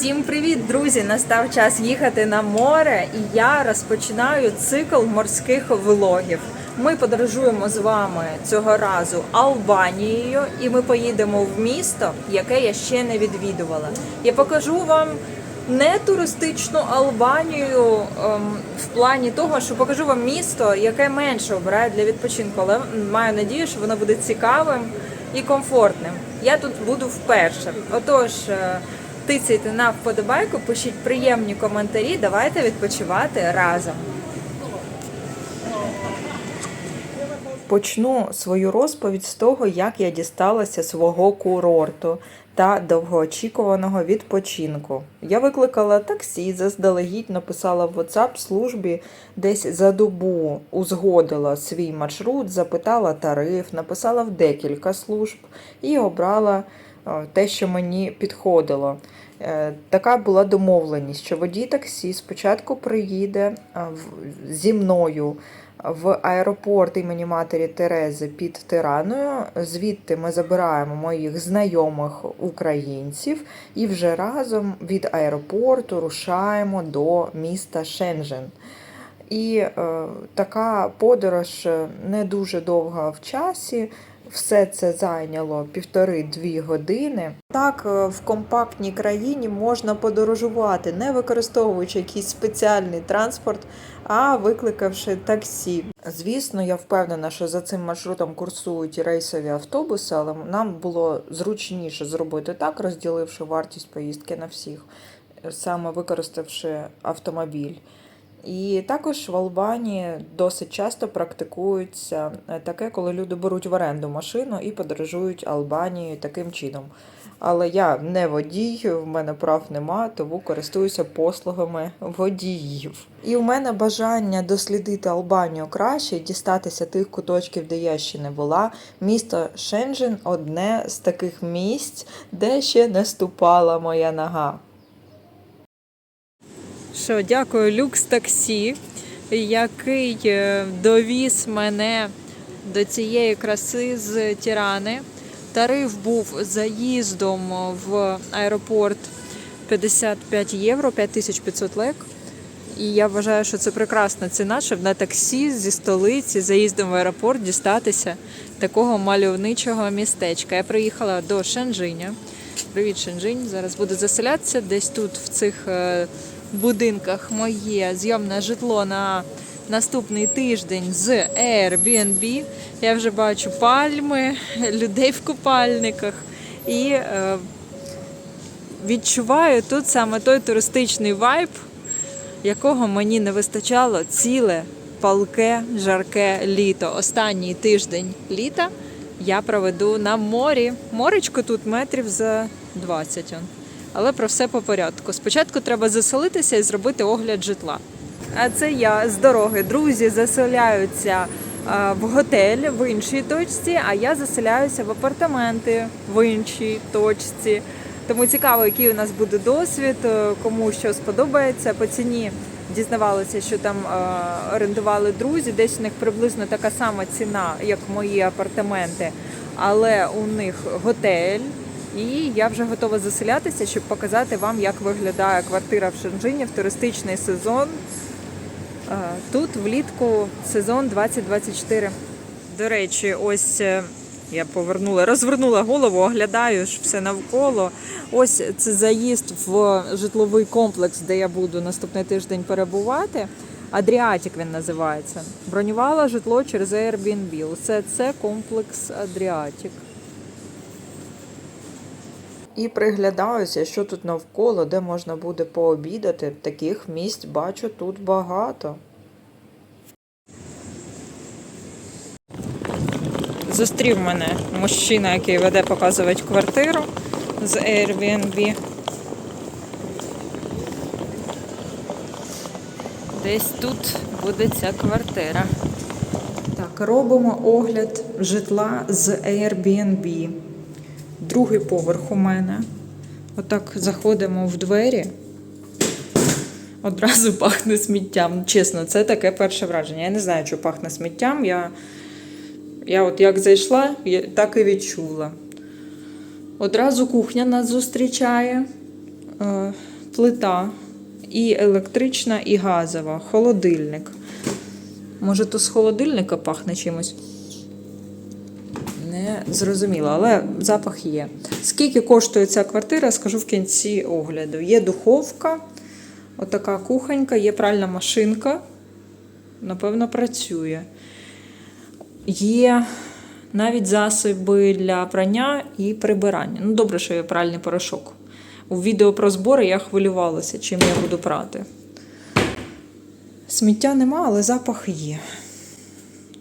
Всім привіт, друзі! Настав час їхати на море, і я розпочинаю цикл морських влогів. Ми подорожуємо з вами цього разу Албанією, і ми поїдемо в місто, яке я ще не відвідувала. Я покажу вам не туристичну Албанію ем, в плані того, що покажу вам місто, яке менше обирає для відпочинку, але маю надію, що воно буде цікавим і комфортним. Я тут буду вперше. Отож, е, тицяйте на вподобайку, пишіть приємні коментарі. Давайте відпочивати разом. Почну свою розповідь з того, як я дісталася свого курорту та довгоочікуваного відпочинку. Я викликала таксі, заздалегідь написала в WhatsApp службі десь за добу, узгодила свій маршрут, запитала тариф, написала в декілька служб і обрала те, що мені підходило. Е, Така була домовленість, що водій таксі спочатку приїде е, зі мною в аеропорт імені матері Терези під Тираною. Звідти ми забираємо моїх знайомих українців і вже разом від аеропорту рушаємо до міста Шенжен. І е, така подорож е, не дуже довга в часі. Все це зайняло півтори-дві години. Так, е, в компактній країні можна подорожувати, не використовуючи якийсь спеціальний транспорт, а викликавши таксі. Звісно, я впевнена, що за цим маршрутом курсують рейсові автобуси, але нам було зручніше зробити так, розділивши вартість поїздки на всіх, саме використавши автомобіль. І також в Албанії досить часто практикується е, таке, коли люди беруть в оренду машину і подорожують Албанією таким чином. Але я не водій, в мене прав нема, тому користуюся послугами водіїв. І в мене бажання дослідити Албанію краще, дістатися тих куточків, де я ще не була. Місто Шенжен одне з таких місць, де ще не ступала моя нога. Що, дякую, люкс таксі, який е, довіз мене до цієї краси з Тірани. Тариф був заїздом в аеропорт 55 євро, 5500 лек. І я вважаю, що це прекрасна ціна, щоб на таксі зі столиці заїздом в аеропорт дістатися такого мальовничого містечка. Я приїхала до Шенжиня. Привіт, Шенжинь. Зараз буду заселятися десь тут, в цих е, будинках, моє зйомне житло на наступний тиждень з Airbnb. Я вже бачу пальми, людей в купальниках і е, відчуваю тут саме той туристичний вайб, якого мені не вистачало ціле палке, жарке літо. Останній тиждень літа я проведу на морі. Моречко тут метрів за 20. Але про все по порядку. Спочатку треба заселитися і зробити огляд житла. А це я з дороги. Друзі заселяються в готель в іншій точці, а я заселяюся в апартаменти в іншій точці. Тому цікаво, який у нас буде досвід, е, кому що сподобається. По ціні дізнавалися, що там е, орендували друзі. Десь у них приблизно така сама ціна, як мої апартаменти, але у них готель. І я вже готова заселятися, щоб показати вам, як виглядає квартира в Шенжині в туристичний сезон. Е, Тут влітку сезон 2024. До речі, ось е, я повернула, розвернула голову, оглядаю ж все навколо. Ось це заїзд в житловий комплекс, де я буду наступний тиждень перебувати. Адріатік він називається. Бронювала житло через Airbnb. Усе це комплекс Адріатік. І приглядаюся, що тут навколо, де можна буде пообідати. Таких місць бачу тут багато. Зустрів мене мужчина, який веде показувати квартиру з Airbnb. Десь тут буде ця квартира. Так, робимо огляд житла з Airbnb. Другий поверх у мене. Отак заходимо в двері. Одразу пахне сміттям. Чесно, це таке перше враження. Я не знаю, що пахне сміттям. Я, я от як зайшла, так і відчула. Одразу кухня нас зустрічає. Е, плита і електрична, і газова, холодильник. Може, то з холодильника пахне чимось? Зрозуміло, але запах є. Скільки коштує ця квартира, скажу в кінці огляду. Є духовка, отака кухонька, є пральна машинка. Напевно, працює. Є навіть засоби для прання і прибирання. Ну, добре, що є пральний порошок. У відео про збори я хвилювалася, чим я буду прати. Сміття нема, але запах є.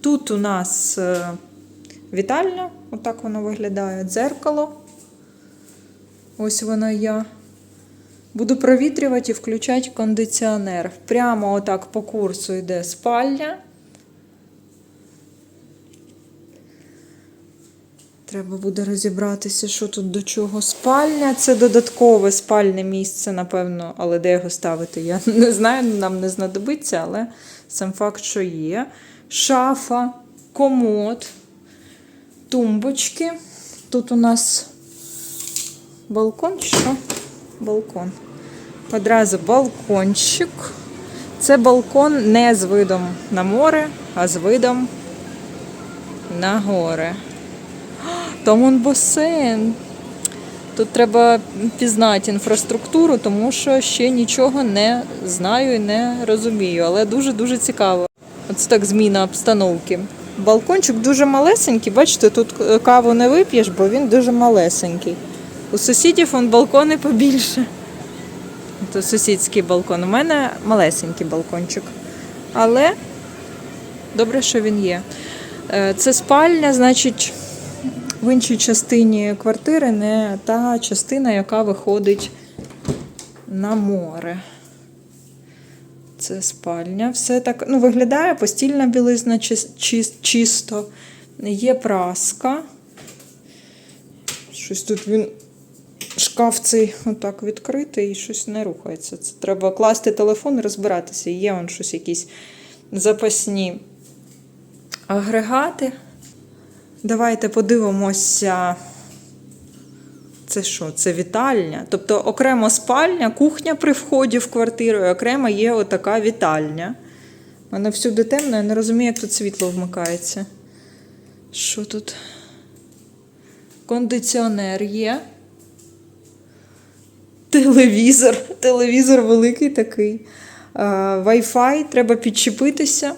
Тут у нас е, вітальня, отак воно виглядає, дзеркало. Ось воно я. Буду провітрювати і включати кондиціонер. Прямо отак по курсу йде спальня. Треба буде розібратися, що тут до чого. Спальня це додаткове спальне місце, напевно, але де його ставити, я не знаю, нам не знадобиться, але сам факт, що є. Шафа, комод, тумбочки. Тут у нас балкон що? Балкон. Одразу балкончик. Це балкон не з видом на море, а з видом на гори. Там он басейн. Тут треба пізнати інфраструктуру, тому що ще нічого не знаю і не розумію, але дуже-дуже цікаво. Оце так зміна обстановки. Балкончик дуже малесенький, бачите, тут е, каву не вип'єш, бо він дуже малесенький. У сусідів он балкони побільше. Це сусідський балкон. У мене малесенький балкончик. Але добре, що він є. Е, Це спальня, значить, в іншій частині квартири не та частина, яка виходить на море. Це спальня. Все так ну, виглядає постільна білизна чис- чис- чисто. Є праска. Щось тут він. Шкаф цей отак відкритий і щось не рухається. Це треба класти телефон і розбиратися. Є вон щось якісь запасні агрегати. Давайте подивимося. Це що? Це вітальня. Тобто окремо спальня, кухня при вході в квартиру, і окремо є отака вітальня. У мене всюди темно, я не розумію, як тут світло вмикається. Що тут? Кондиціонер є. Телевізор. Телевізор великий такий. Wi-Fi, треба підчепитися.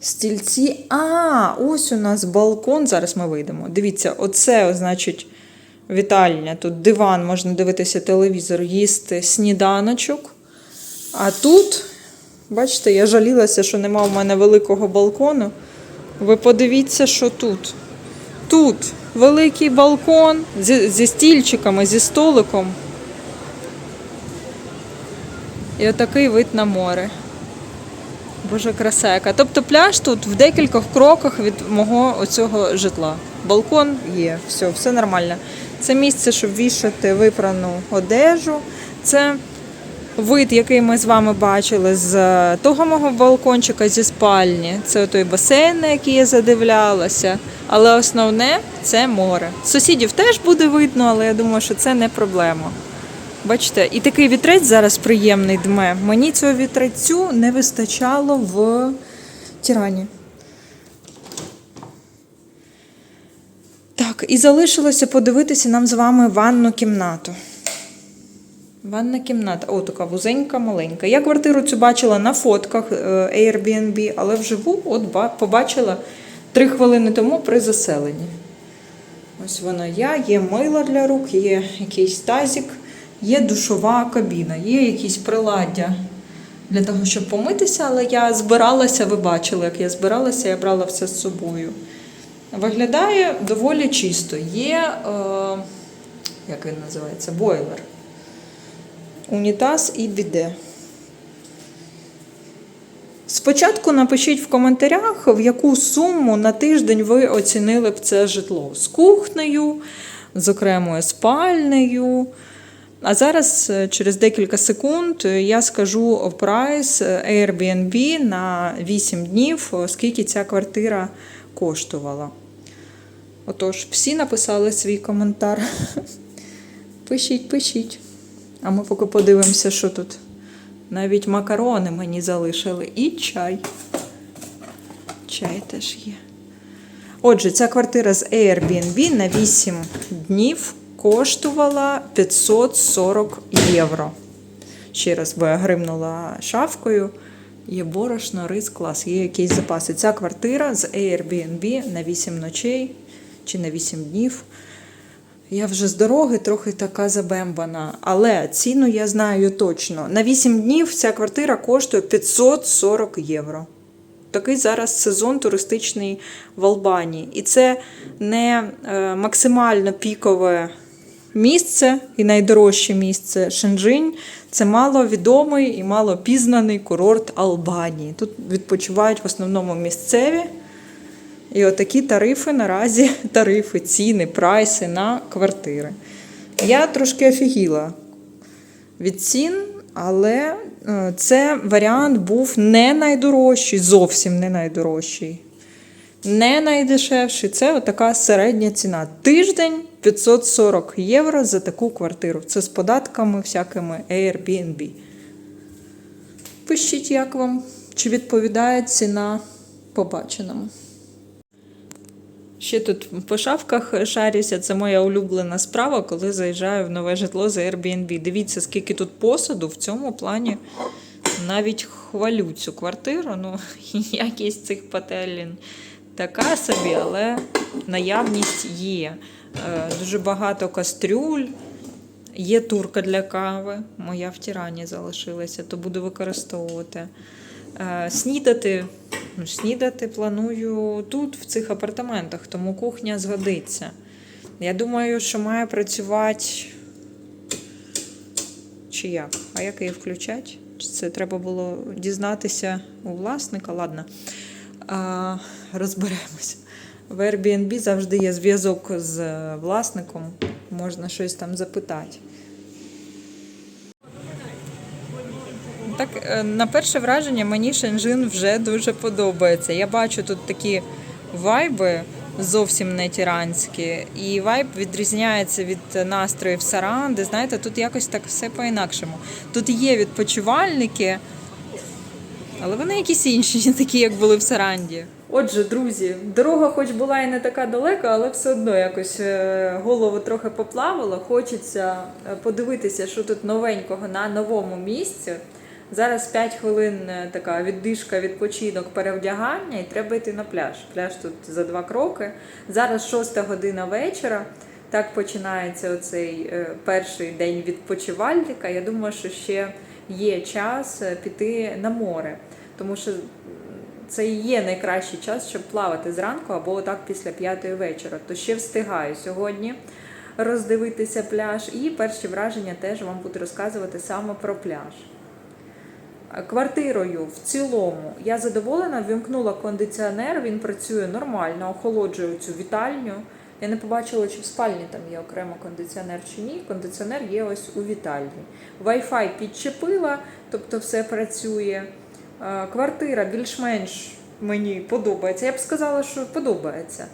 Стільці. А, ось у нас балкон. Зараз ми вийдемо. Дивіться, оце, значить, вітальня. Тут диван, можна дивитися телевізор, їсти сніданочок. А тут, бачите, я жалілася, що нема в мене великого балкону. Ви подивіться, що тут. Тут великий балкон зі, зі стільчиками, зі столиком. І отакий вид на море. Боже, краса яка. Тобто пляж тут в декількох кроках від мого оцього житла. Балкон є, все, все нормально. Це місце, щоб вішати випрану одежу. Це вид, який ми з вами бачили з е, того мого балкончика зі спальні. Це той басейн, на який я задивлялася. Але основне це море. Сусідів теж буде видно, але я думаю, що це не проблема. Бачите, і такий вітрець зараз приємний дме. Мені цього вітрецю не вистачало в тірані. Так, і залишилося подивитися нам з вами ванну кімнату. Ванна кімната. О, така вузенька, маленька. Я квартиру цю бачила на фотках е, Airbnb, але вживу от побачила три хвилини тому при заселенні. Ось вона я, є мило для рук, є якийсь тазик, є душова кабіна, є якісь приладдя для того, щоб помитися, але я збиралася, ви бачили, як я збиралася, я брала все з собою. Виглядає доволі чисто. Є, е, як він називається, бойлер. Унітаз і біде. Спочатку напишіть в коментарях, в яку суму на тиждень ви оцінили б це житло з кухнею, з окремою спальнею. А зараз, е, через декілька секунд, е, я скажу прайс е, Airbnb на 8 днів, скільки ця квартира коштувала. Отож, всі написали свій коментар. Пишіть, пишіть. А ми поки подивимося, що тут. Навіть макарони мені залишили. І чай. Чай теж є. Отже, ця квартира з Airbnb на 8 днів коштувала 540 євро. Ще раз, бо я гримнула шавкою. Є борошно, рис, клас, є якісь запаси. Ця квартира з Airbnb на 8 ночей чи на 8 днів. Я вже з дороги трохи така забембана, але ціну я знаю точно. На 8 днів ця квартира коштує 540 євро. Такий зараз сезон туристичний в Албанії. І це не е, максимально пікове місце і найдорожче місце Шенджинь. Це маловідомий і малопізнаний курорт Албанії. Тут відпочивають в основному місцеві. І отакі тарифи наразі, тарифи, ціни, прайси на квартири. Я трошки офігіла від цін, але е, це варіант був не найдорожчий, зовсім не найдорожчий. Не найдешевший. Це отака середня ціна. Тиждень 540 євро за таку квартиру. Це з податками всякими Airbnb. Пишіть, як вам, чи відповідає ціна побаченому. Ще тут по шафках шарюся. Це моя улюблена справа, коли заїжджаю в нове житло за Airbnb. Дивіться, скільки тут посуду в цьому плані. Навіть хвалю цю квартиру. Ну, якість цих пательнь така собі, але наявність є. Е, Дуже багато кастрюль. Є турка для кави. Моя в Тірані залишилася, то буду використовувати. Е, Снідати. Ну, снідати планую тут, в цих апартаментах, тому кухня згодиться. Я думаю, що має працювати. Чи як? А як її включати? Це треба було дізнатися у власника. Ладно, а, розберемось. В Airbnb завжди є зв'язок з власником, можна щось там запитати. Так, е, на перше враження мені Шенжин вже дуже подобається. Я бачу тут такі вайби зовсім не тіранські, і вайб відрізняється від настроїв Саран, де знаєте, тут якось так все по-інакшому. Тут є відпочивальники, але вони якісь інші, не такі, як були в Саранді. Отже, друзі, дорога хоч була і не така далека, але все одно якось е, голову трохи поплавало. Хочеться е, подивитися, що тут новенького на новому місці. Зараз 5 хвилин е, така віддишка, відпочинок, перевдягання, і треба йти на пляж. Пляж тут за два кроки. Зараз 6 година вечора. Так починається оцей перший день відпочивальника. Я думаю, що ще є час е, піти на море, тому що це і є найкращий час, щоб плавати зранку або отак після п'ятої вечора. То ще встигаю сьогодні роздивитися пляж, і перші враження теж вам буду розказувати саме про пляж. Квартирою в цілому я задоволена, вімкнула кондиціонер, він працює нормально, охолоджує цю вітальню. Я не побачила, чи в спальні там є окремо кондиціонер чи ні. Кондиціонер є ось у вітальні. Wi-Fi підчепила, тобто все працює. Квартира більш-менш мені подобається. Я б сказала, що подобається.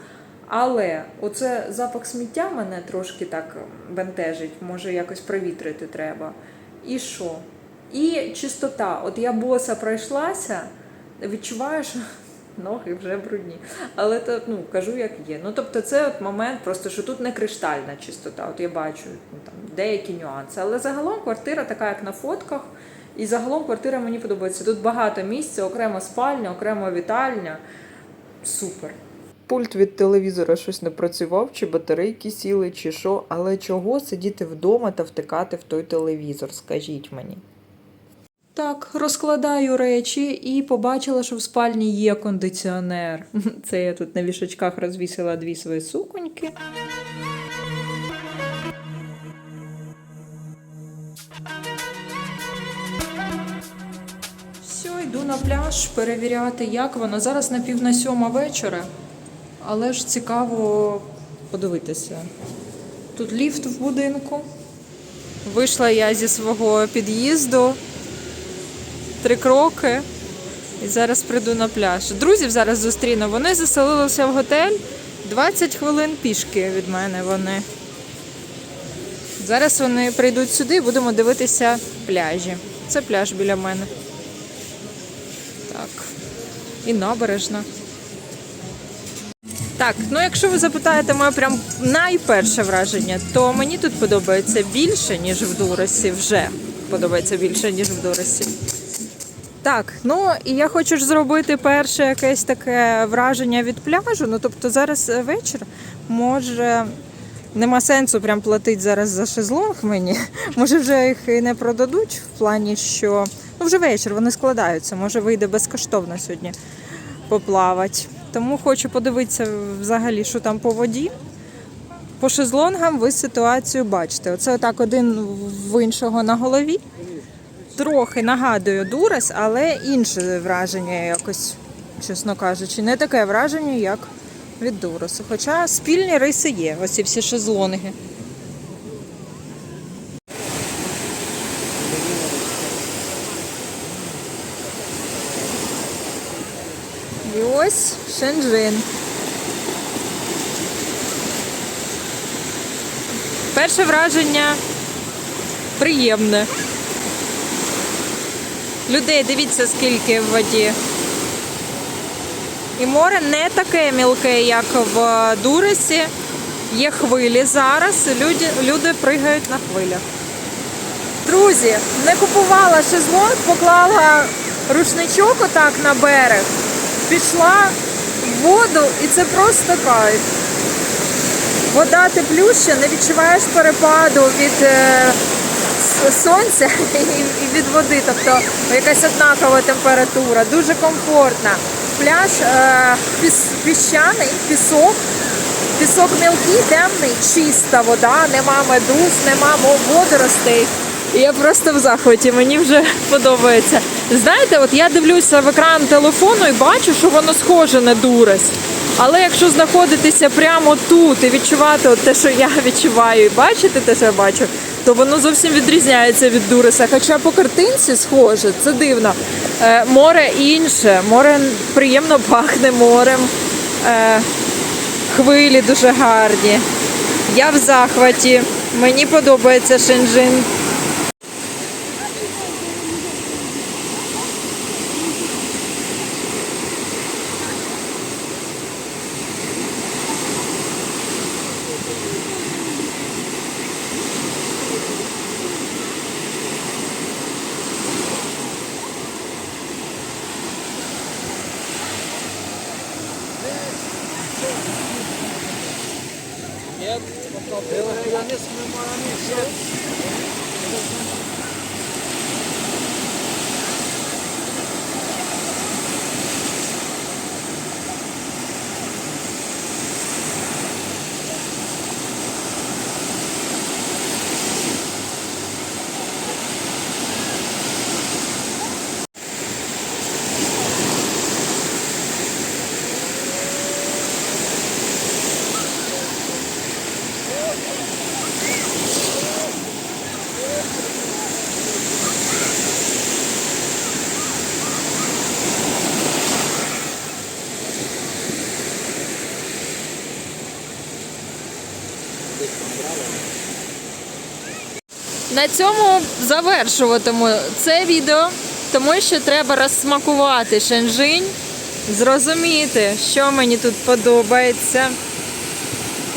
Але оце запах сміття мене трошки так бентежить, може якось провітрити треба. І що? І чистота. От я боса пройшлася, відчуваю, що ноги вже брудні. Але то, ну, кажу, як є. Ну, тобто, це от момент, просто що тут не криштальна чистота. От я бачу ну, там, деякі нюанси. Але загалом квартира така, як на фотках. І загалом квартира мені подобається. Тут багато місця, окрема спальня, окрема вітальня. Супер. Пульт від телевізора щось не працював, чи батарейки сіли, чи що. Але чого сидіти вдома та втикати в той телевізор, скажіть мені. Так, розкладаю речі і побачила, що в спальні є кондиціонер. Це я тут на вішачках розвісила дві свої суконьки. Все, йду на пляж перевіряти, як воно. Зараз на пів на сьома вечора, але ж цікаво подивитися. Тут ліфт в будинку. Вийшла я зі свого під'їзду. Три кроки. І зараз прийду на пляж. Друзів зараз зустріну. Вони заселилися в готель 20 хвилин пішки від мене вони. Зараз вони прийдуть сюди і будемо дивитися пляжі. Це пляж біля мене. Так. І набережна. Так, ну якщо ви запитаєте моє прям найперше враження, то мені тут подобається більше, ніж в Дуросі. Вже подобається більше, ніж в Дуросі. Так, ну і я хочу ж зробити перше якесь таке враження від пляжу. Ну тобто зараз е, вечір, може. Нема сенсу прям платити зараз за шезлонг мені. Може, вже їх і не продадуть в плані, що ну вже вечір вони складаються. Може вийде безкоштовно сьогодні поплавати. Тому хочу подивитися взагалі, що там по воді. По шезлонгам ви ситуацію бачите. Оце отак один в іншого на голові. Трохи нагадую Дурес, але інше враження якось, чесно кажучи, не таке враження, як від Дуресу. Хоча спільні риси є, ось ці всі шезлонги. І ось Шенджин. Перше враження приємне. Людей дивіться, скільки в воді. І море не таке мілке, як в Дуресі. Є хвилі зараз. Люди, люди пригають на хвилях. Друзі, не купувала шезлонг, поклала рушничок отак на берег, пішла в воду і це просто кайф. Вода теплюща, не відчуваєш перепаду від е, сонця і, від води, тобто якась однакова температура, дуже комфортна. Пляж е, піщаний, пісок, пісок мілкий, темний, чиста вода, нема медуз, нема водоростей. Я просто в захваті, мені вже подобається. Знаєте, от я дивлюся в екран телефону і бачу, що воно схоже на дурес. Але якщо знаходитися прямо тут і відчувати от те, що я відчуваю, і бачити те, що я бачу, то воно зовсім відрізняється від дуреса. Хоча по картинці схоже, це дивно. Е, море інше, море приємно пахне морем. Е, хвилі дуже гарні. Я в захваті. Мені подобається Шенджин. На цьому завершуватиму це відео, тому що треба розсмакувати Шенжинь, зрозуміти, що мені тут подобається.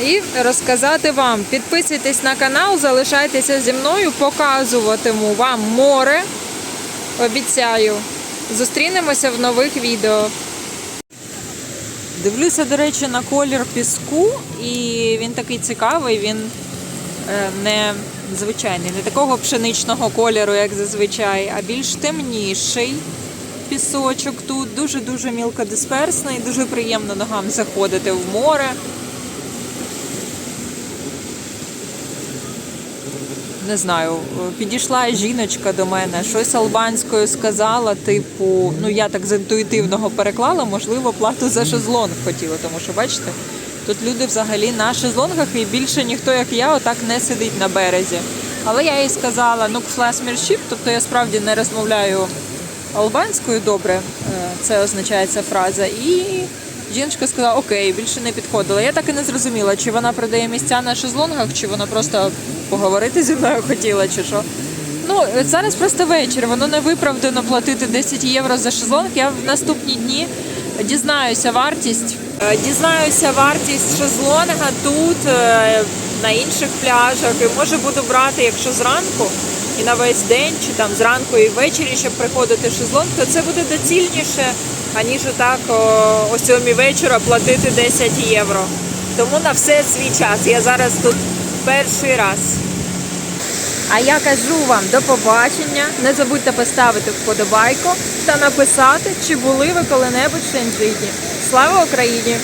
І розказати вам. Підписуйтесь на канал, залишайтеся зі мною, показуватиму вам море. Обіцяю. Зустрінемося в нових відео. Дивлюся, до речі, на колір піску, і він такий цікавий, він е, не звичайний, не такого пшеничного кольору, як зазвичай, а більш темніший пісочок тут. Дуже-дуже мілкодисперсний, дуже приємно ногам заходити в море. Не знаю, підійшла жіночка до мене, щось албанською сказала, типу, ну я так з інтуїтивного переклала, можливо, плату за шезлонг хотіла, тому що бачите, тут люди взагалі на шезлонгах і більше ніхто, як я, отак не сидить на березі. Але я їй сказала, ну фласміршіп, тобто я справді не розмовляю албанською добре, е, це означає ця фраза. І Жіночка сказала, окей, більше не підходила. Я так і не зрозуміла, чи вона продає місця на шезлонгах, чи вона просто поговорити зі мною хотіла, чи що. Ну, зараз просто вечір, воно не виправдано платити 10 євро за шезлонг. Я в наступні дні дізнаюся вартість. Е, Дізнаюся вартість шезлонга тут, е, на інших пляжах. І може буду брати, якщо зранку і на весь день, чи там зранку і ввечері, щоб приходити шезлонг, то це буде доцільніше, аніж отак о, 7 вечора платити 10 євро. Тому на все свій час. Я зараз тут перший раз. А я кажу вам до побачення. Не забудьте поставити вподобайку та написати, чи були ви коли-небудь в Шенджині. Слава Україні!